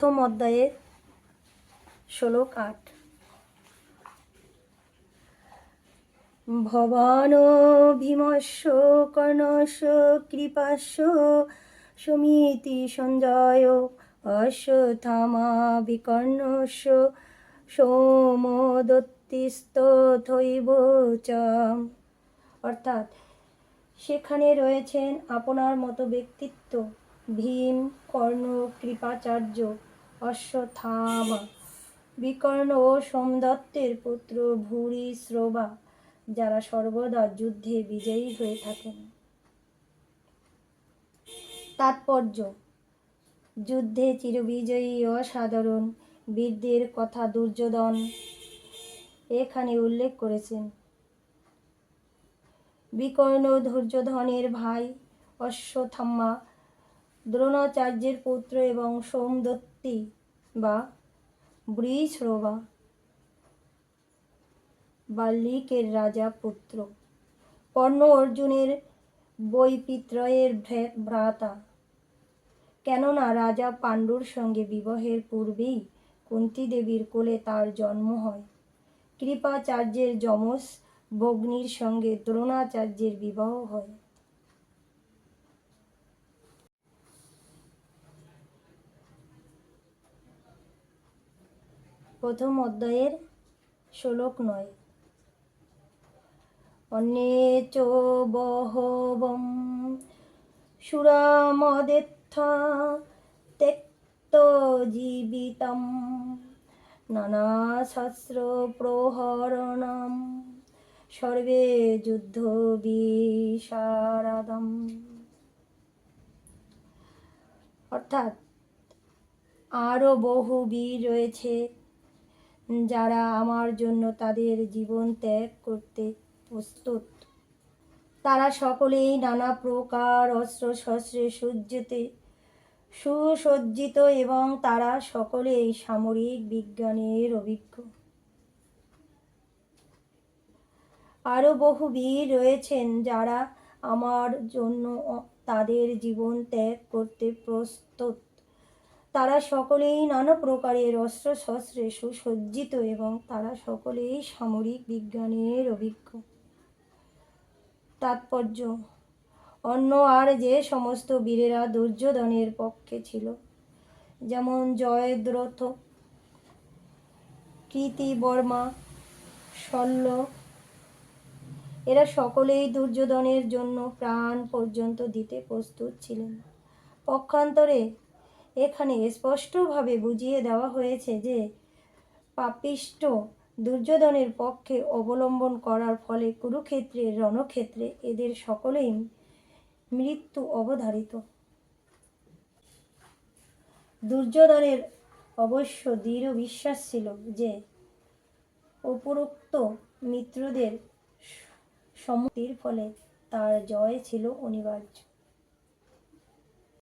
প্রথম অধ্যায়ের শ্লোক আট। ভবান ভীমস্য কর্ণস্য কৃপাস্য সমিতি সঞ্জয় অশ্বথামা বিকর্ণস্য সোমদত্তিস্তথৈব অর্থাৎ সেখানে রয়েছেন আপনার মতো ব্যক্তিত্ব, ভীম, কর্ণ, কৃপাচার্য। অশ্বত্থামা। বিকর্ণ ও সোমদত্তের পুত্র ভূরি শ্রবা, যারা সর্বদা যুদ্ধে বিজয়ী হয়ে থাকেন। তাৎপর্য, যুদ্ধে চিরবিজয়ী অসাধারণ বীরদের কথা দুর্যোধন এখানে উল্লেখ করেছেন। বিকর্ণ ধৈর্যধনের ভাই অশ্বত্থাম্মা দ্রোণাচার্যের পুত্র এবং সোমদত্তি বা বৃষরবা বাল্লিকের রাজা পুত্র। কর্ণ অর্জুনের বৈপিত্রয়ের ভ্রাতা। কেননা রাজা পাণ্ডুর সঙ্গে বিবাহের পূর্বেই কুন্তী দেবীর কোলে তার জন্ম হয়। কৃপাচার্যের যমজ ভগ্নির সঙ্গে দ্রোণাচার্যের বিবাহ হয়। প্রথম অধ্যায়ের শ্লোক নয়। অন্যে চ বহবম সুরামদেত্থা তেক্ত জীবিতম নানা শস্ত্র প্রহরণম সর্বে যুদ্ধ বিশারদম। অর্থাৎ আরও বহু বীর রয়েছে যারা আমার জন্য তাদের জীবন ত্যাগ করতে প্রস্তুত। তারা সকলেই নানা প্রকার অস্ত্র শস্ত্রে সজ্জিতে, সুসজ্জিত এবং তারা সকলেই সামরিক বিজ্ঞানের অভিজ্ঞ। আরও বহু বীর রয়েছেন যারা আমার জন্য তাদের জীবন ত্যাগ করতে প্রস্তুত। তারা সকলেই নানা প্রকারের অস্ত্র শস্ত্রে সুসজ্জিত এবং তারা সকলেই সামরিক বিজ্ঞানের অভিজ্ঞ। তাৎপর্য, অন্য আর যে সমস্ত বীরেরা দুর্যোধনের পক্ষে ছিল, যেমন জয়দ্রথ, কীর্তি বর্মা, শল্য, এরা সকলেই দুর্যোধনের জন্য প্রাণ পর্যন্ত দিতে প্রস্তুত ছিলেন। পক্ষান্তরে এখানে স্পষ্টভাবে বুঝিয়ে দেওয়া হয়েছে যে পাপিষ্ট দুর্যোধনের পক্ষে অবলম্বন করার ফলে কুরুক্ষেত্রের রণক্ষেত্রে এদের সকলেই মৃত্যু অবধারিত। দুর্যোধনের অবশ্য দৃঢ় বিশ্বাস ছিল যে উপরোক্ত মিত্রদের সম্মতির ফলে তার জয় ছিল অনিবার্য।